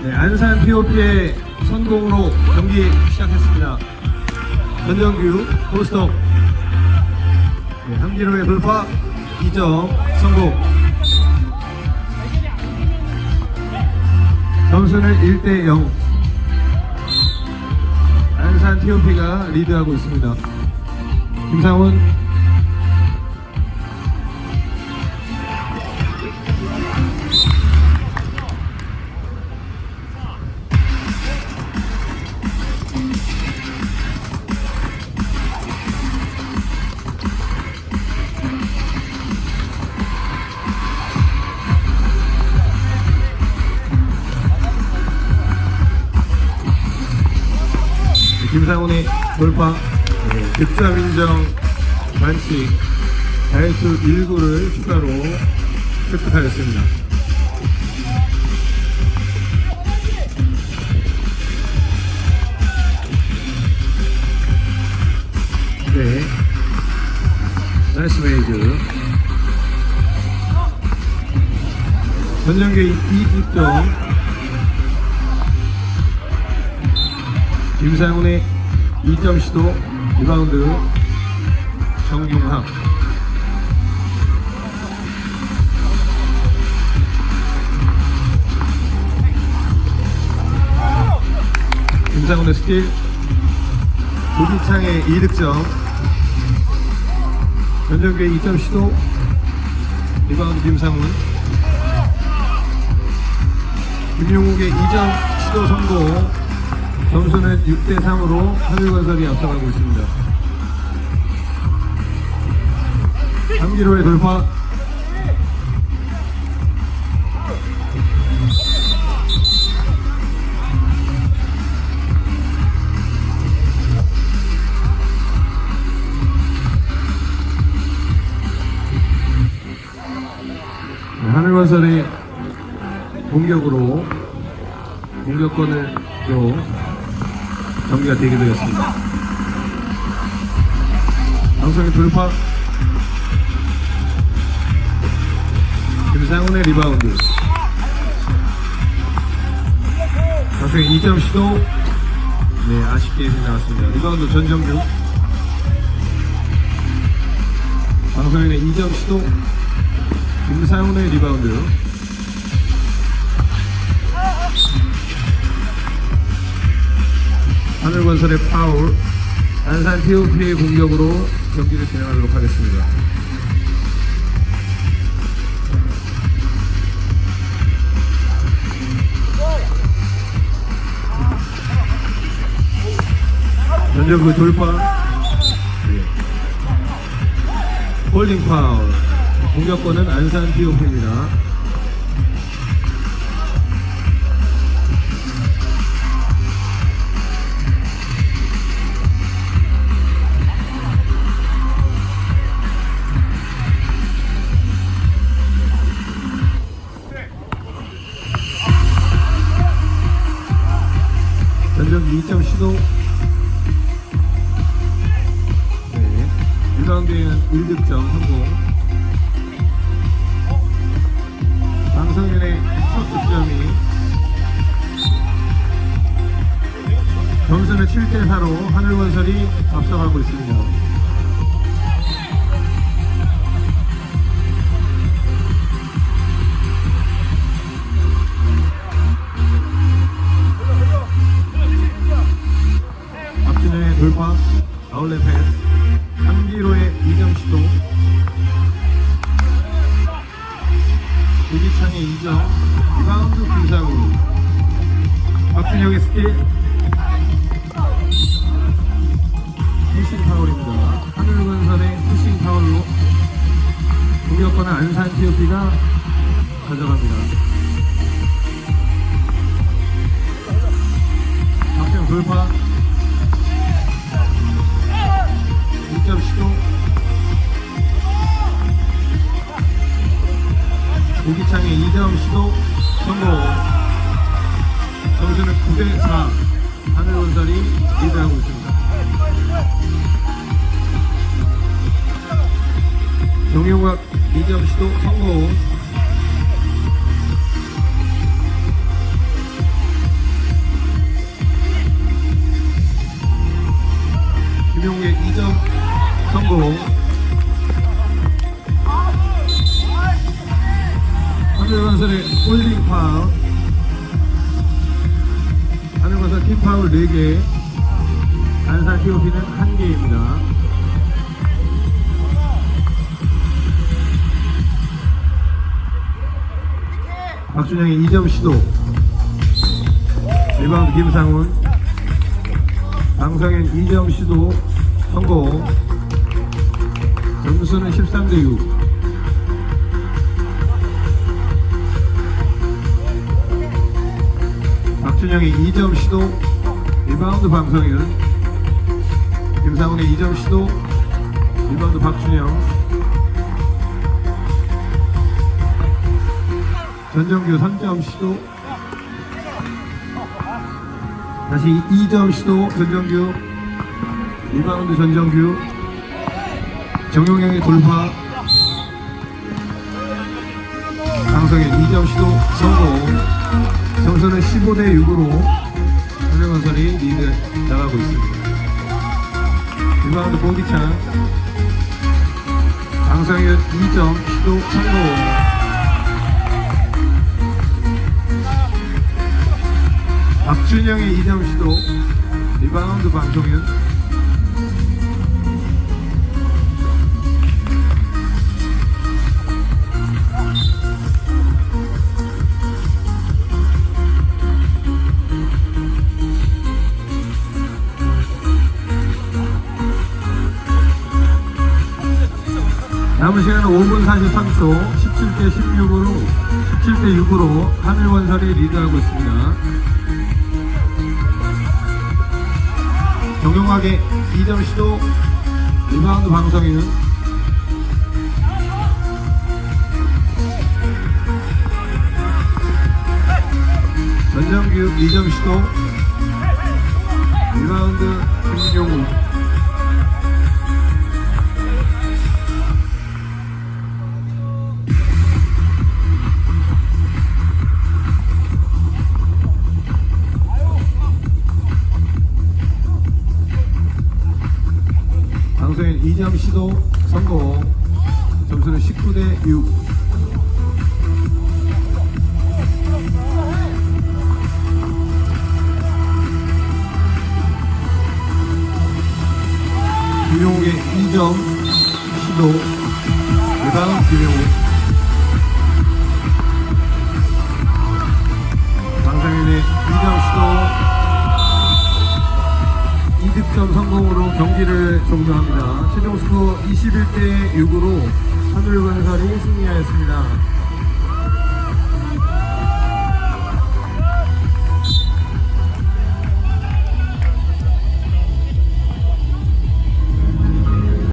네, 안산 POP의 성공으로 경기 시작했습니다. 전정규 고스톱 네, 한기로의 돌파 2점 성공 점수는 1대 0 안산 TOP가 리드하고 있습니다. 김상훈 김상훈의 돌파 네, 득점 인정 반칙 자유수 1구를 추가로 획득하였습니다. 네. 나이스 메이즈. 전정계 2득점. 김상훈의 2점 시도 리바운드 정용학 김상훈의 스틸. 조기창의 2득점. 전정규의 2점 시도 리바운드 김상훈. 김용욱의 2점 시도 성공 점수는 6대 3으로 하늘건설이 앞서가고 있습니다. 함기로의 돌파. 네, 하늘건설의 공격으로 공격권을 또 경기가 되게 되었습니다. 방송의 돌파. 김상훈의 리바운드. 방송의 2점 시도. 네 아쉽게 나왔습니다. 리바운드 전정규. 방송인의 2점 시도. 김상훈의 리바운드 하늘건설의 파울, 안산 TOP의 공격으로 경기를 진행하도록 하겠습니다. 먼저 그 돌파, 예. 홀딩 파울, 공격권은 안산 TOP입니다. 조기창의 2점, 리바운드 김상우, 박진영의 스틸, 푸싱 파울입니다. 하늘건설의 푸싱 파울로 공격권은 안산 TOP가 가져갑니다. 박정 돌파, 고기창의 2점 시도 성공 점수는 9대 4 하늘건설이 리드하고 있습니다. 정용학 2점 시도 성공 파울 4개, 안산 TOP는 1개입니다. 박준영의 2점 시도. 리바운드 김상훈. 방성현 2점 시도 성공. 점수는 13대 6. 박준영의 2점 시도 리바운드 방성현 김상훈의 2점 시도 리바운드 박준영. 전정규 3점 시도. 다시 2점 시도 전정규. 리바운드 전정규. 정용영의 돌파. 강성현 2점 시도 성공 점수는 15대 6으로 현대건설이 리드 나가고 있습니다. 리바운드 보기창 강성현 2점 시도 성공 박준영의 2점 시도 리바운드 방송윤 남은 시간은 5분 43초 17대 16으로 17대 6으로 하늘원설이 리드하고 있습니다. 정용하게 2점 시도 리바운드 방송인은 전정규 2점 시도 리바운드 김용우 방송인 2점 시도 성공 점수는 19대 6 김용욱의 2점 시도 리바운드 김용욱. 방송인의 2점 시도 2 득점 성공으로 경기를 종료합니다. 최종 스코어 21대 6으로 하늘건설이 승리하였습니다.